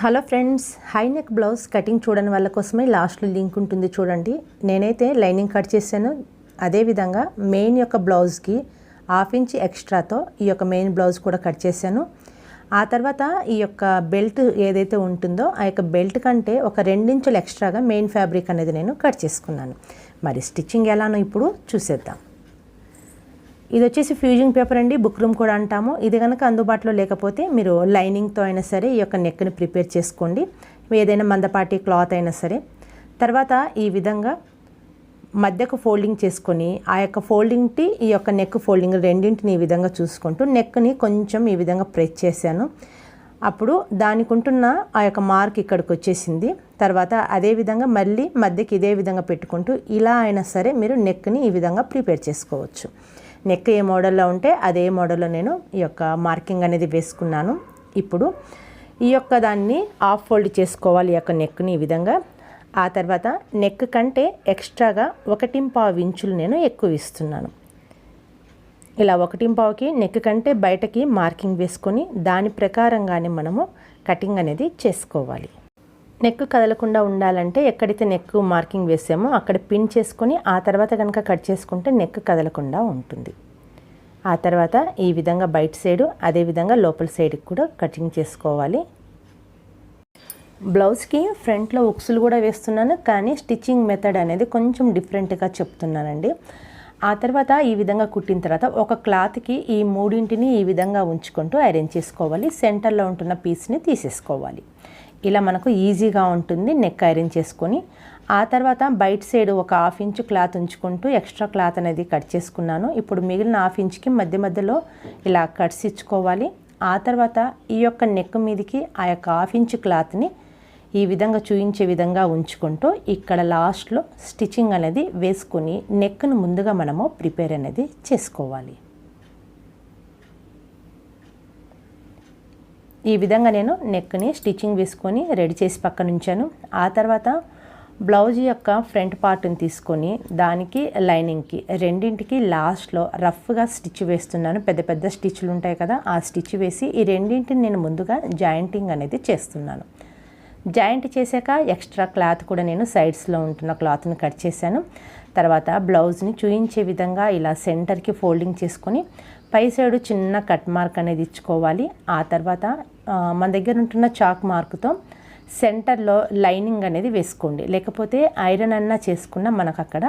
Hello friends high neck blouse cutting చూడని వాళ్ళ కోసమే లాస్ట్లో లింక్ ఉంటుంది చూడండి. నేనైతే లైనింగ్ కట్ చేశాను. అదేవిధంగా మెయిన్ యొక్క బ్లౌజ్కి హాఫ్ ఇంచ్ ఎక్స్ట్రాతో ఈ యొక్క మెయిన్ బ్లౌజ్ కూడా కట్ చేశాను. ఆ తర్వాత ఈ యొక్క బెల్ట్ ఏదైతే ఉంటుందో ఆ యొక్క బెల్ట్ కంటే ఒక రెండించులు ఎక్స్ట్రాగా మెయిన్ ఫ్యాబ్రిక్ అనేది నేను కట్ చేసుకున్నాను. మరి స్టిచ్చింగ్ ఎలానో ఇప్పుడు చూసేద్దాం. ఇది వచ్చేసి ఫ్యూజింగ్ పేపర్ అండి బుక్ రూమ్ కూడా అంటాము. ఇది కనుక అందుబాటులో లేకపోతే మీరు లైనింగ్తో అయినా సరే ఈ యొక్క నెక్ని ప్రిపేర్ చేసుకోండి. ఏదైనా మందపాటి క్లాత్ అయినా సరే. తర్వాత ఈ విధంగా మధ్యకు ఫోల్డింగ్ చేసుకొని ఆ యొక్క ఫోల్డింగ్కి ఈ యొక్క నెక్ ఫోల్డింగ్ రెండింటిని ఈ విధంగా చూసుకుంటూ నెక్ని కొంచెం ఈ విధంగా ప్రెస్ చేశాను. అప్పుడు దానికి ఉంటున్న ఆ యొక్క మార్క్ ఇక్కడికి వచ్చేసింది. తర్వాత అదే విధంగా మళ్ళీ మధ్యకి ఇదే విధంగా పెట్టుకుంటూ ఇలా అయినా సరే మీరు నెక్ని ఈ విధంగా ప్రిపేర్ చేసుకోవచ్చు. నెక్ ఏ మోడల్లో ఉంటే అదే మోడల్లో నేను ఈ యొక్క మార్కింగ్ అనేది వేసుకున్నాను. ఇప్పుడు ఈ యొక్క దాన్ని ఆఫ్ ఫోల్డ్ చేసుకోవాలి ఈ యొక్క నెక్ని ఈ విధంగా. ఆ తర్వాత నెక్ కంటే ఎక్స్ట్రాగా ఒకటింపావు ఇంచులు నేను ఎక్కువ ఇస్తున్నాను. ఇలా ఒకటింపావుకి నెక్ కంటే బయటకి మార్కింగ్ వేసుకొని దాని ప్రకారంగానే మనము కటింగ్ అనేది చేసుకోవాలి. నెక్ కదలకుండా ఉండాలంటే ఎక్కడైతే నెక్ మార్కింగ్ వేసామో అక్కడ పిన్ చేసుకొని ఆ తర్వాత కనుక కట్ చేసుకుంటే నెక్ కదలకుండా ఉంటుంది. ఆ తర్వాత ఈ విధంగా బయట సైడు అదేవిధంగా లోపల సైడ్కి కూడా కటింగ్ చేసుకోవాలి. బ్లౌజ్కి ఫ్రంట్లో ఉక్సులు కూడా వేస్తున్నాను కానీ స్టిచ్చింగ్ మెథడ్ అనేది కొంచెం డిఫరెంట్గా చెప్తున్నానండి. ఆ తర్వాత ఈ విధంగా కుట్టిన తర్వాత ఒక క్లాత్కి ఈ మూడింటిని ఈ విధంగా ఉంచుకుంటూ అరేంజ్ చేసుకోవాలి. సెంటర్లో ఉంటున్న పీస్ని తీసేసుకోవాలి. ఇలా మనకు ఈజీగా ఉంటుంది నెక్ ఐరన్ చేసుకొని. ఆ తర్వాత బయట సైడ్ ఒక హాఫ్ ఇంచ్ క్లాత్ ఉంచుకుంటూ ఎక్స్ట్రా క్లాత్ అనేది కట్ చేసుకున్నాను. ఇప్పుడు మిగిలిన హాఫ్ ఇంచ్కి మధ్య మధ్యలో ఇలా కట్స్ ఇచ్చుకోవాలి. ఆ తర్వాత ఈ యొక్క నెక్ మీదకి ఆ యొక్క హాఫ్ ఇంచ్ క్లాత్ని ఈ విధంగా చూయించే విధంగా ఉంచుకుంటూ ఇక్కడ లాస్ట్లో స్టిచ్చింగ్ అనేది వేసుకొని నెక్ను ముందుగా మనము ప్రిపేర్ అనేది చేసుకోవాలి. ఈ విధంగా నేను నెక్ని స్టిచ్చింగ్ వేసుకొని రెడీ చేసి పక్కన ఉంచాను. ఆ తర్వాత బ్లౌజ్ యొక్క ఫ్రంట్ పార్ట్ని తీసుకొని దానికి లైనింగ్కి రెండింటికి లాస్ట్లో రఫ్గా స్టిచ్ వేస్తున్నాను. పెద్ద పెద్ద స్టిచ్లు ఉంటాయి కదా ఆ స్టిచ్ వేసి ఈ రెండింటిని నేను ముందుగా జాయింటింగ్ అనేది చేస్తున్నాను. జాయింట్ చేశాక ఎక్స్ట్రా క్లాత్ కూడా నేను సైడ్స్లో ఉంటున్న క్లాత్ని కట్ చేశాను. తర్వాత బ్లౌజ్ని చూయించే విధంగా ఇలా సెంటర్కి ఫోల్డింగ్ చేసుకొని పై సైడు చిన్న కట్ మార్క్ అనేది ఇచ్చుకోవాలి. ఆ తర్వాత మన దగ్గర ఉంటున్న చాక్ మార్కుతో సెంటర్లో లైనింగ్ అనేది వేసుకోండి. లేకపోతే ఐరన్ అన్నా చేసుకున్న మనకు అక్కడ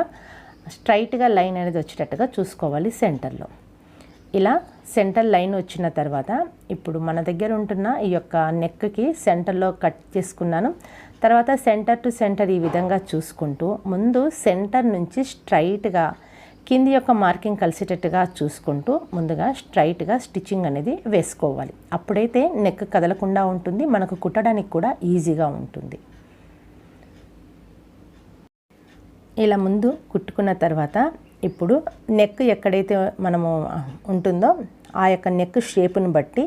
స్ట్రైట్గా లైన్ అనేది వచ్చేటట్టుగా చూసుకోవాలి సెంటర్లో. ఇలా సెంటర్ లైన్ వచ్చిన తర్వాత ఇప్పుడు మన దగ్గర ఉంటున్న ఈ యొక్క నెక్కి సెంటర్లో కట్ చేసుకున్నాను. తర్వాత సెంటర్ టు సెంటర్ ఈ విధంగా చూసుకుంటూ ముందు సెంటర్ నుంచి స్ట్రైట్గా కింది యొక్క మార్కింగ్ కలిసేటట్టుగా చూసుకుంటూ ముందుగా స్ట్రైట్గా స్టిచ్చింగ్ అనేది వేసుకోవాలి. అప్పుడైతే నెక్ కదలకుండా ఉంటుంది మనకు కుట్టడానికి కూడా ఈజీగా ఉంటుంది. ఇలా ముందు కుట్టుకున్న తర్వాత ఇప్పుడు నెక్ ఎక్కడైతే మనము ఉంటుందో ఆ యొక్క నెక్ షేప్ను బట్టి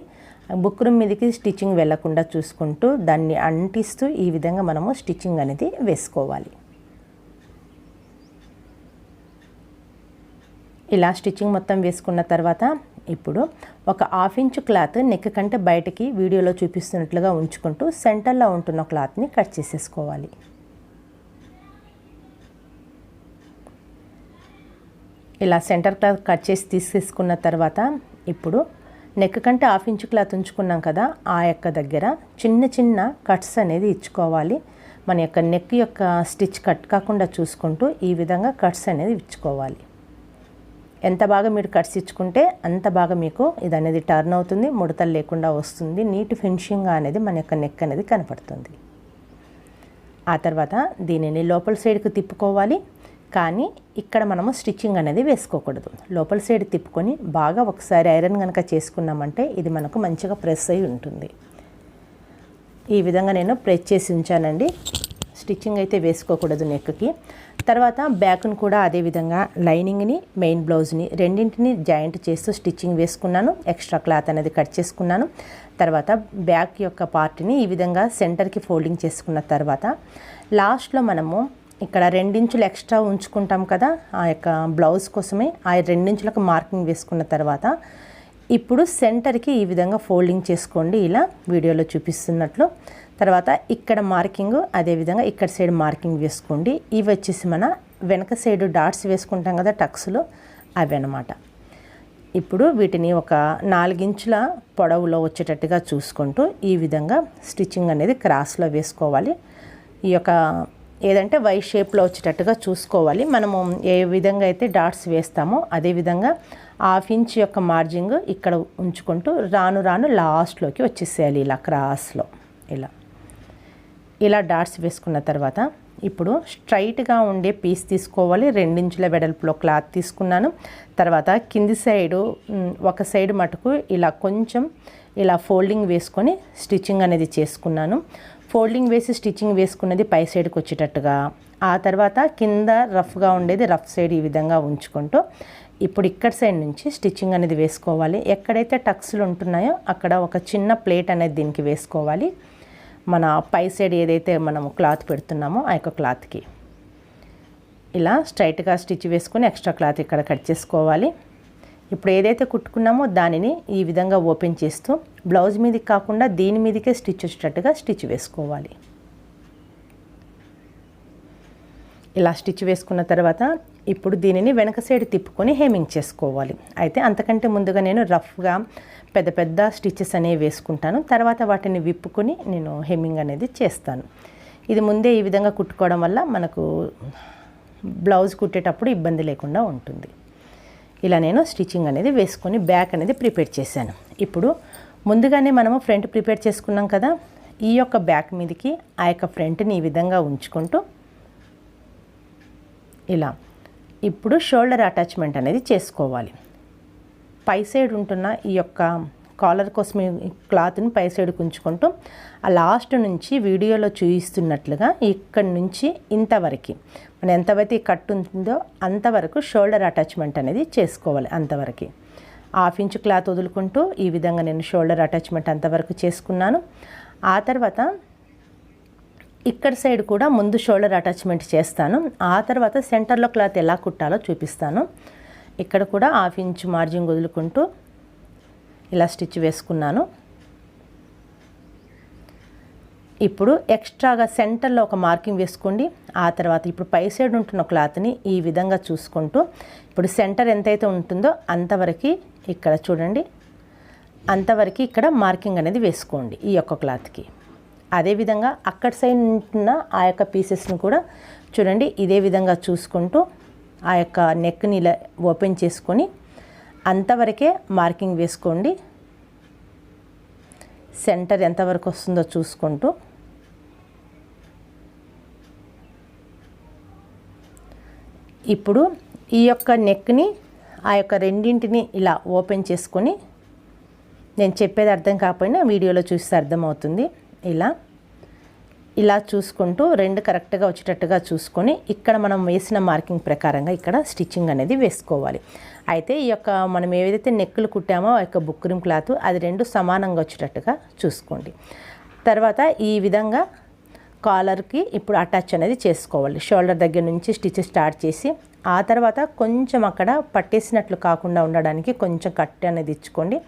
బుక్రూమ్ మీదకి స్టిచ్చింగ్ వెళ్ళకుండా చూసుకుంటూ దాన్ని అంటిస్తూ ఈ విధంగా మనము స్టిచ్చింగ్ అనేది వేసుకోవాలి. ఇలా స్టిచ్చింగ్ మొత్తం వేసుకున్న తర్వాత ఇప్పుడు ఒక హాఫ్ ఇంచ్ క్లాత్ నెక్ కంటే బయటకి వీడియోలో చూపిస్తున్నట్లుగా ఉంచుకుంటూ సెంటర్లో ఉంటున్న క్లాత్ని కట్ చేసేసుకోవాలి. ఇలా సెంటర్ క్లాత్ కట్ చేసి తీసేసుకున్న తర్వాత ఇప్పుడు నెక్ కంటే హాఫ్ ఇంచ్ క్లాత్ ఉంచుకున్నాం కదా ఆ యొక్క దగ్గర చిన్న చిన్న కట్స్ అనేది ఇచ్చుకోవాలి. మన యొక్క నెక్ యొక్క స్టిచ్ కట్ కాకుండా చూసుకుంటూ ఈ విధంగా కట్స్ అనేది ఇచ్చుకోవాలి. ఎంత బాగా మీరు కట్స్ ఇచ్చుకుంటే అంత బాగా మీకు ఇది అనేది టర్న్ అవుతుంది ముడతలు లేకుండా వస్తుంది. నీట్ ఫినిషింగ్ అనేది మన యొక్క నెక్ అనేది కనపడుతుంది. ఆ తర్వాత దీనిని లోపల సైడ్కి తిప్పుకోవాలి. కానీ ఇక్కడ మనము స్టిచ్చింగ్ అనేది వేసుకోకూడదు. లోపల సైడ్ తిప్పుకొని బాగా ఒకసారి ఐరన్ కనుక చేసుకున్నామంటే ఇది మనకు మంచిగా ప్రెస్ అయి ఉంటుంది. ఈ విధంగా నేను ప్రెస్ చేసి ఉంచానండి. స్టిచ్చింగ్ అయితే వేసుకోకూడదు నెక్కి తర్వాత బ్యాక్ను కూడా అదేవిధంగా లైనింగ్ని మెయిన్ బ్లౌజ్ని రెండింటిని జాయింట్ చేస్తూ స్టిచ్చింగ్ వేసుకున్నాను. ఎక్స్ట్రా క్లాత్ అనేది కట్ చేసుకున్నాను. తర్వాత బ్యాక్ యొక్క పార్ట్ని ఈ విధంగా సెంటర్కి ఫోల్డింగ్ చేసుకున్న తర్వాత లాస్ట్లో మనము ఇక్కడ రెండించులు ఎక్స్ట్రా ఉంచుకుంటాం కదా ఆ యొక్క బ్లౌజ్ కోసమే ఆ రెండించులకు మార్కింగ్ వేసుకున్న తర్వాత ఇప్పుడు సెంటర్కి ఈ విధంగా ఫోల్డింగ్ చేసుకోండి. ఇలా వీడియోలో చూపిస్తున్నట్లు తర్వాత ఇక్కడ మార్కింగ్ అదేవిధంగా ఇక్కడ సైడ్ మార్కింగ్ వేసుకోండి. ఇవి వచ్చేసి మన వెనక సైడ్ డాట్స్ వేసుకుంటాం కదా టక్స్లో అవి అనమాట ఇప్పుడు వీటిని ఒక నాలుగించుల పొడవులో వచ్చేటట్టుగా చూసుకుంటూ ఈ విధంగా స్టిచ్చింగ్ అనేది క్రాస్లో వేసుకోవాలి. ఈ యొక్క ఏదంటే వై షేప్లో వచ్చేటట్టుగా చూసుకోవాలి. మనము ఏ విధంగా అయితే డాట్స్ వేస్తామో అదే విధంగా హాఫ్ ఇంచ్ యొక్క మార్జింగ్ ఇక్కడ ఉంచుకుంటూ రాను రాను లాస్ట్లోకి వచ్చేసేయాలి ఇలా క్రాస్లో. ఇలా. ఇలా డాట్స్ వేసుకున్న తర్వాత ఇప్పుడు స్ట్రైట్గా ఉండే పీస్ తీసుకోవాలి. రెండించుల వెడల్పులో క్లాత్ తీసుకున్నాను. తర్వాత కింది సైడు ఒక సైడ్ మటుకు ఇలా కొంచెం ఇలా ఫోల్డింగ్ వేసుకొని స్టిచ్చింగ్ అనేది చేసుకున్నాను. ఫోల్డింగ్ వేసి స్టిచ్చింగ్ వేసుకున్నది పై సైడ్కి వచ్చేటట్టుగా. ఆ తర్వాత కింద రఫ్గా ఉండేది రఫ్ సైడ్ ఈ విధంగా ఉంచుకుంటూ ఇప్పుడు ఇక్కడ సైడ్ నుంచి స్టిచ్చింగ్ అనేది వేసుకోవాలి. ఎక్కడైతే టక్స్లు ఉంటున్నాయో అక్కడ ఒక చిన్న ప్లేట్ అనేది దీనికి వేసుకోవాలి. మన పై సైడ్ ఏదైతే మనం క్లాత్ పెడుతున్నామో ఆ యొక్క క్లాత్కి ఇలా స్ట్రైట్గా స్టిచ్ వేసుకొని ఎక్స్ట్రా క్లాత్ ఇక్కడ కట్ చేసుకోవాలి. ఇప్పుడు ఏదైతే కుట్టుకున్నామో దానిని ఈ విధంగా ఓపెన్ చేస్తూ బ్లౌజ్ మీదకి కాకుండా దీని మీదకే స్టిచ్ వచ్చేటట్టుగా స్టిచ్ వేసుకోవాలి. ఇలా స్టిచ్ వేసుకున్న తర్వాత ఇప్పుడు దీనిని వెనక సైడ్ తిప్పుకొని హేమింగ్ చేసుకోవాలి. అయితే అంతకంటే ముందుగా నేను రఫ్గా పెద్ద పెద్ద స్టిచెస్ అనేవి వేసుకుంటాను. తర్వాత వాటిని విప్పుకొని నేను హెమ్మింగ్ అనేది చేస్తాను. ఇది ముందే ఈ విధంగా కుట్టుకోవడం వల్ల మనకు బ్లౌజ్ కుట్టేటప్పుడు ఇబ్బంది లేకుండా ఉంటుంది. ఇలా నేను స్టిచ్చింగ్ అనేది వేసుకొని బ్యాక్ అనేది ప్రిపేర్ చేశాను. ఇప్పుడు ముందుగానే మనము ఫ్రంట్ ప్రిపేర్ చేసుకున్నాం కదా ఈ యొక్క బ్యాక్ మీదకి ఆ యొక్క ఫ్రంట్ని ఈ విధంగా ఉంచుకుంటూ ఇలా. ఇప్పుడు షోల్డర్ అటాచ్మెంట్ అనేది చేసుకోవాలి. పై సైడ్ ఉంటున్న ఈ యొక్క కాలర్ కోసం క్లాత్ని పై సైడ్ ఉంచుకుంటూ ఆ లాస్ట్ నుంచి వీడియోలో చూపిస్తున్నట్లుగా ఇక్కడి నుంచి ఇంతవరకు మనం ఎంతవరకు కట్ ఉంటుందో అంతవరకు షోల్డర్ అటాచ్మెంట్ అనేది చేసుకోవాలి అంతవరకు. హాఫ్ ఇంచ్ క్లాత్ వదులుకుంటూ ఈ విధంగా నేను షోల్డర్ అటాచ్మెంట్ అంతవరకు చేసుకున్నాను. ఆ తర్వాత ఇక్కడ సైడ్ కూడా ముందు షోల్డర్ అటాచ్మెంట్ చేస్తాను. ఆ తర్వాత సెంటర్లో క్లాత్ ఎలా కుట్టాలో చూపిస్తాను. ఇక్కడ కూడా హాఫ్ ఇంచ్ మార్జిన్ వదులుకుంటూ ఇలా స్టిచ్ వేసుకున్నాను. ఇప్పుడు ఎక్స్ట్రాగా సెంటర్లో ఒక మార్కింగ్ వేసుకోండి. ఆ తర్వాత ఇప్పుడు పై సైడ్ ఉంటున్న క్లాత్ని ఈ విధంగా చూసుకుంటూ ఇప్పుడు సెంటర్ ఎంతైతే ఉంటుందో అంతవరకు ఇక్కడ చూడండి. అంతవరకు ఇక్కడ మార్కింగ్ అనేది వేసుకోండి ఈ యొక్క క్లాత్కి. అదేవిధంగా అక్కడ సైడ్ ఉంటున్న ఆ యొక్క పీసెస్ని కూడా చూడండి. ఇదే విధంగా చూసుకుంటూ ఆ యొక్క నెక్ని ఇలా ఓపెన్ చేసుకొని అంతవరకే మార్కింగ్ వేసుకోండి. సెంటర్ ఎంతవరకు వస్తుందో చూసుకుంటూ. ఇప్పుడు ఈ యొక్క నెక్ని ఆ యొక్క రెండింటిని ఇలా ఓపెన్ చేసుకొని నేను చెప్పేది అర్థం కాకపోయినా వీడియోలో చూస్తే అర్థమవుతుంది. ఇలా. ఇలా చూసుకుంటూ రెండు కరెక్ట్గా వచ్చేటట్టుగా చూసుకొని ఇక్కడ మనం వేసిన మార్కింగ్ ప్రకారంగా ఇక్కడ స్టిచ్చింగ్ అనేది వేసుకోవాలి. అయితే ఈ యొక్క మనం ఏదైతే నెక్కులు కుట్టామో ఆ యొక్క బుక్రిమ్ క్లాత్ అది రెండు సమానంగా వచ్చేటట్టుగా చూసుకోండి. తర్వాత ఈ విధంగా కాలర్కి ఇప్పుడు అటాచ్ అనేది చేసుకోవాలి. షోల్డర్ దగ్గర నుంచి స్టిచ్ స్టార్ట్ చేసి ఆ తర్వాత కొంచెం అక్కడ పట్టేసినట్లు కాకుండా ఉండడానికి కొంచెం కట్ అనేది ఇచ్చుకోండి.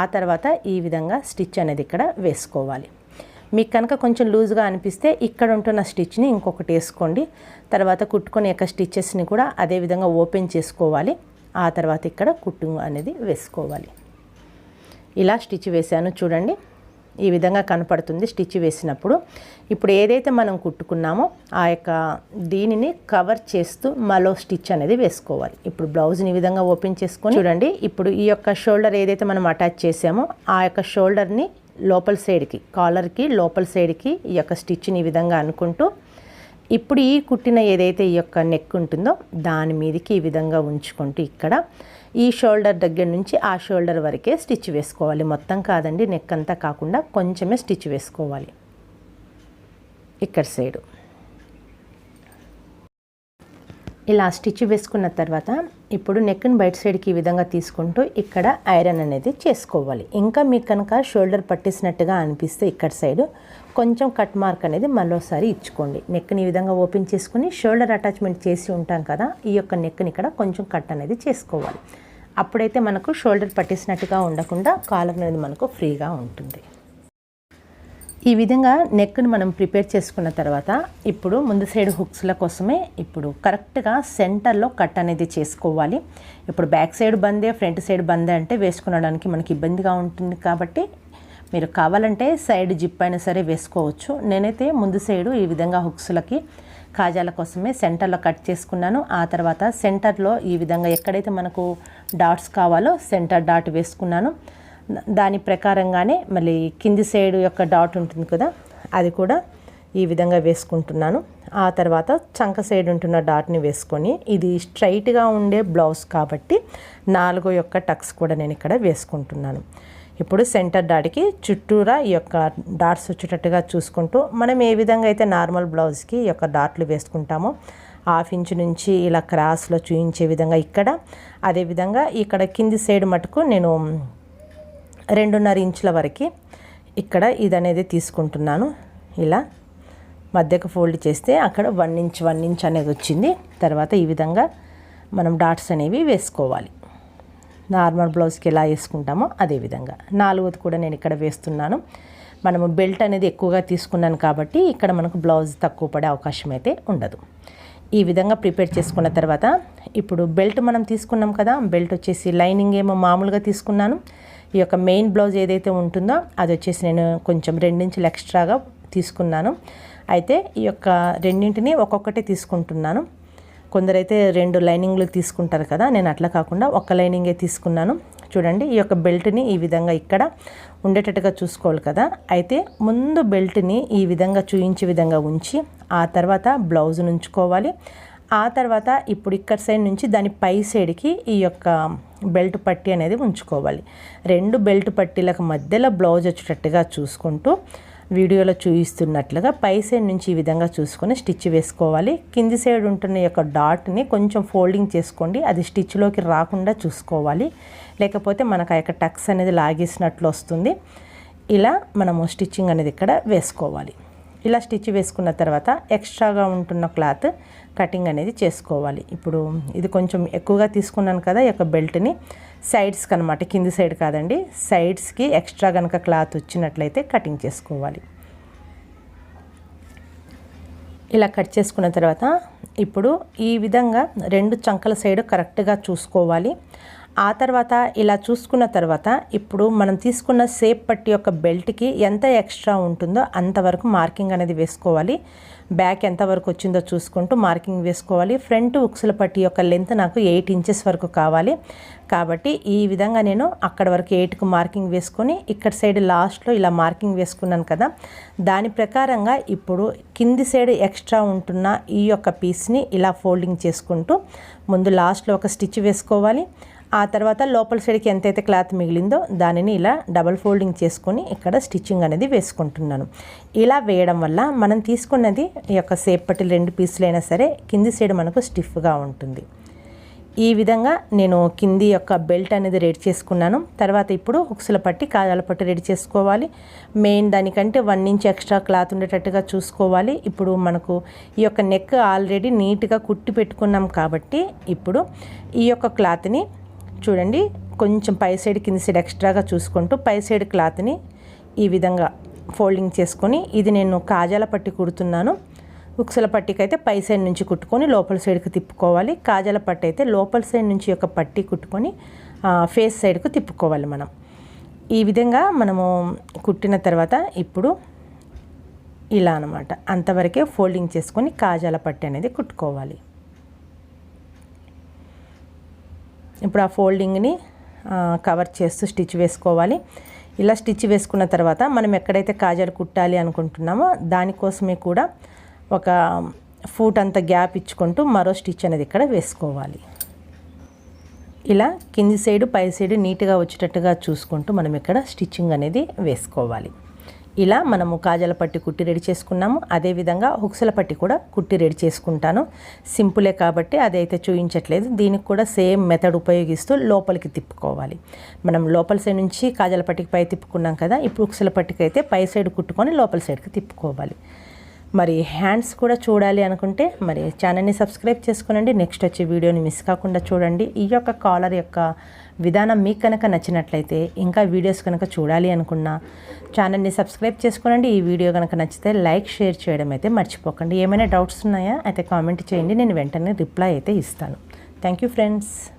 ఆ తర్వాత ఈ విధంగా స్టిచ్ అనేది ఇక్కడ వేసుకోవాలి. మీకు కనుక కొంచెం లూజ్గా అనిపిస్తే ఇక్కడ ఉంటున్న స్టిచ్ని ఇంకొకటి వేసుకోండి. తర్వాత కుట్టుకునే యొక్క స్టిచ్చెస్ని కూడా అదే విధంగా ఓపెన్ చేసుకోవాలి. ఆ తర్వాత ఇక్కడ కుట్టు అనేది వేసుకోవాలి. ఇలా స్టిచ్ వేసాను చూడండి. ఈ విధంగా కనపడుతుంది స్టిచ్ వేసినప్పుడు. ఇప్పుడు ఏదైతే మనం కుట్టుకున్నామో ఆ యొక్క దీనిని కవర్ చేస్తూ మలో స్టిచ్ అనేది వేసుకోవాలి. ఇప్పుడు బ్లౌజ్ని ఈ విధంగా ఓపెన్ చేసుకొని చూడండి. ఇప్పుడు ఈ యొక్క షోల్డర్ ఏదైతే మనం అటాచ్ చేసామో ఆ యొక్క షోల్డర్ని లోపల సైడ్కి కాలర్కి లోపల సైడ్కి ఈ యొక్క స్టిచ్ని ఈ విధంగా అనుకుంటూ ఇప్పుడు ఈ కుట్టిన ఏదైతే ఈ యొక్క నెక్ ఉంటుందో దాని మీదకి ఈ విధంగా ఉంచుకుంటూ ఇక్కడ ఈ షోల్డర్ దగ్గర నుంచి ఆ షోల్డర్ వరకే స్టిచ్ వేసుకోవాలి. మొత్తం కాదండి నెక్ అంతా కాకుండా కొంచెమే స్టిచ్ వేసుకోవాలి. ఇక్కడ సైడు. ఇలా స్టిచ్ వేసుకున్న తర్వాత ఇప్పుడు నెక్ని బయట సైడ్కి ఈ విధంగా తీసుకుంటూ ఇక్కడ ఐరన్ అనేది చేసుకోవాలి. ఇంకా మీకు కనుక షోల్డర్ పట్టేసినట్టుగా అనిపిస్తే ఇక్కడ సైడ్ కొంచెం కట్ మార్క్ అనేది మరోసారి ఇచ్చుకోండి. నెక్ని ఈ విధంగా ఓపెన్ చేసుకుని షోల్డర్ అటాచ్మెంట్ చేసి ఉంటాం కదా ఈ యొక్క నెక్ని ఇక్కడ కొంచెం కట్ అనేది చేసుకోవాలి. అప్పుడైతే మనకు షోల్డర్ పట్టేసినట్టుగా ఉండకుండా కాలర్ అనేది మనకు ఫ్రీగా ఉంటుంది. ఈ విధంగా నెక్ను మనం ప్రిపేర్ చేసుకున్న తర్వాత ఇప్పుడు ముందు సైడ్ హుక్స్ల కోసమే ఇప్పుడు కరెక్ట్గా సెంటర్లో కట్ అనేది చేసుకోవాలి. ఇప్పుడు బ్యాక్ సైడ్ బందే ఫ్రంట్ సైడ్ బందే అంటే వేసుకునడానికి మనకి ఇబ్బందిగా ఉంటుంది కాబట్టి మీరు కావాలంటే సైడ్ జిప్ అయినా సరే వేసుకోవచ్చు. నేనైతే ముందు సైడు ఈ విధంగా హుక్స్లకి కాజాల కోసమే సెంటర్లో కట్ చేసుకున్నాను. ఆ తర్వాత సెంటర్లో ఈ విధంగా ఎక్కడైతే మనకు డాట్స్ కావాలో సెంటర్ డాట్ వేసుకున్నాను. దాని ప్రకారంగానే మళ్ళీ కింది సైడ్ యొక్క డాట్ ఉంటుంది కదా అది కూడా ఈ విధంగా వేసుకుంటున్నాను. ఆ తర్వాత చంక సైడ్ ఉంటున్న డాట్ని వేసుకొని ఇది స్ట్రైట్గా ఉండే బ్లౌజ్ కాబట్టి నాలుగో యొక్క టక్స్ కూడా నేను ఇక్కడ వేసుకుంటున్నాను. ఇప్పుడు సెంటర్ డాట్కి చుట్టూరా ఈ యొక్క డాట్స్ వచ్చేటట్టుగా చూసుకుంటూ మనం ఏ విధంగా అయితే నార్మల్ బ్లౌజ్కి ఈ యొక్క డాట్లు వేసుకుంటామో హాఫ్ ఇంచ్ నుంచి ఇలా క్రాస్లో చూయించే విధంగా ఇక్కడ అదేవిధంగా ఇక్కడ కింది సైడ్ మటుకు నేను రెండున్నర ఇంచుల వరకు ఇక్కడ ఇది అనేది తీసుకుంటున్నాను. ఇలా మధ్యకు ఫోల్డ్ చేస్తే అక్కడ వన్ ఇంచ్ వన్ ఇంచ్ అనేది వచ్చింది. తర్వాత ఈ విధంగా మనం డాట్స్ అనేవి వేసుకోవాలి. నార్మల్ బ్లౌజ్కి ఎలా వేసుకుంటామో అదే విధంగా. నాలుగోది కూడా నేను ఇక్కడ వేస్తున్నాను. మనము బెల్ట్ అనేది ఎక్కువగా తీసుకున్నాను కాబట్టి ఇక్కడ మనకు బ్లౌజ్ తక్కువ పడే అవకాశం అయితే ఉండదు. ఈ విధంగా ప్రిపేర్ చేసుకున్న తర్వాత ఇప్పుడు బెల్ట్ మనం తీసుకున్నాం కదా బెల్ట్ వచ్చేసి లైనింగ్ ఏమో మామూలుగా తీసుకున్నాను. ఈ యొక్క మెయిన్ బ్లౌజ్ ఏదైతే ఉంటుందో అది వచ్చేసి నేను కొంచెం రెండించులు ఎక్స్ట్రాగా తీసుకున్నాను. అయితే ఈ యొక్క రెండింటిని ఒక్కొక్కటి తీసుకుంటున్నాను. కొందరైతే రెండు లైనింగ్లు తీసుకుంటారు కదా నేను అట్లా కాకుండా ఒక్క లైనింగే తీసుకున్నాను. చూడండి ఈ యొక్క బెల్ట్ని ఈ విధంగా ఇక్కడ ఉండేటట్టుగా చూసుకోవాలి కదా. అయితే ముందు బెల్ట్ని ఈ విధంగా చూయించే విధంగా ఉంచి ఆ తర్వాత బ్లౌజ్ ఉంచుకోవాలి. ఆ తర్వాత ఇప్పుడు ఇక్కడ సైడ్ నుంచి దాని పై సైడ్కి ఈ యొక్క బెల్ట్ పట్టి అనేది ఉంచుకోవాలి. రెండు బెల్ట్ పట్టీలకు మధ్యలో బ్లౌజ్ వచ్చేటట్టుగా చూసుకుంటూ వీడియోలో చూపిస్తున్నట్లుగా పై సైడ్ నుంచి ఈ విధంగా చూసుకొని స్టిచ్ వేసుకోవాలి. కింది సైడ్ ఉంటున్న యొక్క డాట్ని కొంచెం ఫోల్డింగ్ చేసుకోండి. అది స్టిచ్లోకి రాకుండా చూసుకోవాలి. లేకపోతే మనకు ఆ యొక్క టక్స్ అనేది లాగేసినట్లు వస్తుంది. ఇలా మనము స్టిచ్చింగ్ అనేది ఇక్కడ వేసుకోవాలి. ఇలా స్టిచ్ వేసుకున్న తర్వాత ఎక్స్ట్రాగా ఉంటున్న క్లాత్ కటింగ్ అనేది చేసుకోవాలి. ఇప్పుడు ఇది కొంచెం ఎక్కువగా తీసుకున్నాను కదా ఈ యొక్క బెల్ట్ని. సైడ్స్కి అనమాట కింది సైడ్ కాదండి. సైడ్స్కి ఎక్స్ట్రా కనుక క్లాత్ వచ్చినట్లయితే కటింగ్ చేసుకోవాలి. ఇలా కట్ చేసుకున్న తర్వాత ఇప్పుడు ఈ విధంగా రెండు చంకల సైడ్ కరెక్ట్గా చూసుకోవాలి. ఆ తర్వాత ఇలా చూసుకున్న తర్వాత ఇప్పుడు మనం తీసుకున్న సేప్ పట్టి యొక్క బెల్ట్కి ఎంత ఎక్స్ట్రా ఉంటుందో అంతవరకు మార్కింగ్ అనేది వేసుకోవాలి. బ్యాక్ ఎంతవరకు వచ్చిందో చూసుకుంటూ మార్కింగ్ వేసుకోవాలి. ఫ్రంట్ ఉక్సుల పట్టి యొక్క లెంత్ నాకు ఎయిట్ ఇంచెస్ వరకు కావాలి. కాబట్టి ఈ విధంగా నేను అక్కడ వరకు ఎయిట్కు మార్కింగ్ వేసుకొని ఇక్కడ సైడ్ లాస్ట్లో ఇలా మార్కింగ్ వేసుకున్నాను కదా. దాని ప్రకారంగా ఇప్పుడు కింది సైడ్ ఎక్స్ట్రా ఉంటున్న ఈ యొక్క పీస్ని ఇలా ఫోల్డింగ్ చేసుకుంటూ ముందు లాస్ట్లో ఒక స్టిచ్ వేసుకోవాలి. ఆ తర్వాత లోపల సైడ్కి ఎంతైతే క్లాత్ మిగిలిందో దానిని ఇలా డబల్ ఫోల్డింగ్ చేసుకొని ఇక్కడ స్టిచ్చింగ్ అనేది వేసుకుంటున్నాను. ఇలా వేయడం వల్ల మనం తీసుకున్నది ఈ యొక్క సేపటి రెండు పీసులైనా సరే కింది సైడ్ మనకు స్టిఫ్గా ఉంటుంది. ఈ విధంగా నేను కింది యొక్క బెల్ట్ అనేది రెడీ చేసుకున్నాను. తర్వాత ఇప్పుడు హుక్స్ల పట్టి కాజాల పట్టి రెడీ చేసుకోవాలి. మెయిన్ దానికంటే వన్ ఇంచ్ ఎక్స్ట్రా క్లాత్ ఉండేటట్టుగా చూసుకోవాలి. ఇప్పుడు మనకు ఈ యొక్క నెక్ ఆల్రెడీ నీట్గా కుట్టి పెట్టుకున్నాం కాబట్టి ఇప్పుడు ఈ యొక్క క్లాత్ని చూడండి కొంచెం పై సైడ్ కింది సైడ్ ఎక్స్ట్రాగా చూసుకుంటూ పై సైడ్ క్లాత్ని ఈ విధంగా ఫోల్డింగ్ చేసుకొని ఇది నేను కాజాల పట్టి కుడుతున్నాను. ఉక్సల పట్టికి అయితే పై సైడ్ నుంచి కుట్టుకొని లోపల సైడ్కి తిప్పుకోవాలి. కాజాల పట్టి అయితే లోపల సైడ్ నుంచి ఒక పట్టి కుట్టుకొని ఫేస్ సైడ్కు తిప్పుకోవాలి మనం. ఈ విధంగా మనము కుట్టిన తర్వాత ఇప్పుడు ఇలా అనమాట అంతవరకే ఫోల్డింగ్ చేసుకొని కాజాల పట్టి అనేది కుట్టుకోవాలి. ఇప్పుడు ఆ ఫోల్డింగ్ని కవర్ చేస్తూ స్టిచ్ వేసుకోవాలి. ఇలా స్టిచ్ వేసుకున్న తర్వాత మనం ఎక్కడైతే కాజాలు కుట్టాలి అనుకుంటున్నామో దానికోసమే కూడా ఒక ఫూట్ అంత గ్యాప్ ఇచ్చుకుంటూ మరో స్టిచ్ అనేది ఇక్కడ వేసుకోవాలి. ఇలా కింది సైడు పై సైడు నీట్గా వచ్చేటట్టుగా చూసుకుంటూ మనం ఇక్కడ స్టిచ్చింగ్ అనేది వేసుకోవాలి. ఇలా మనము కాజల పట్టి కుట్టి రెడీ చేసుకున్నాము. అదేవిధంగా హుక్సల పట్టి కూడా కుట్టి రెడీ చేసుకుంటాను. సింపులే కాబట్టి అదైతే చూపించట్లేదు దీనికి కూడా సేమ్ మెథడ్ ఉపయోగిస్తూ లోపలికి తిప్పుకోవాలి. మనం లోపల సైడ్ నుంచి కాజల పట్టికి పై తిప్పుకున్నాం కదా ఇప్పుడు హుక్సల పట్టికి అయితే పై సైడ్ కుట్టుకొని లోపల సైడ్కి తిప్పుకోవాలి. మరి హ్యాండ్స్ కూడా చూడాలి అనుకుంటే మరి ఛానల్ని సబ్స్క్రైబ్ చేసుకోనండి. నెక్స్ట్ వచ్చే వీడియోని మిస్ కాకుండా చూడండి. ఈ యొక్క కాలర్ యొక్క విధానం మీకు కనుక నచ్చినట్లయితే ఇంకా వీడియోస్ కనుక చూడాలి అనుకున్నా ఛానల్ని సబ్స్క్రైబ్ చేసుకోనండి. ఈ వీడియో కనుక నచ్చితే లైక్ షేర్ చేయడం అయితే మర్చిపోకండి. ఏమైనా డౌట్స్ ఉన్నాయా? అయితే కామెంట్ చేయండి. నేను వెంటనే రిప్లై అయితే ఇస్తాను. Thank you friends.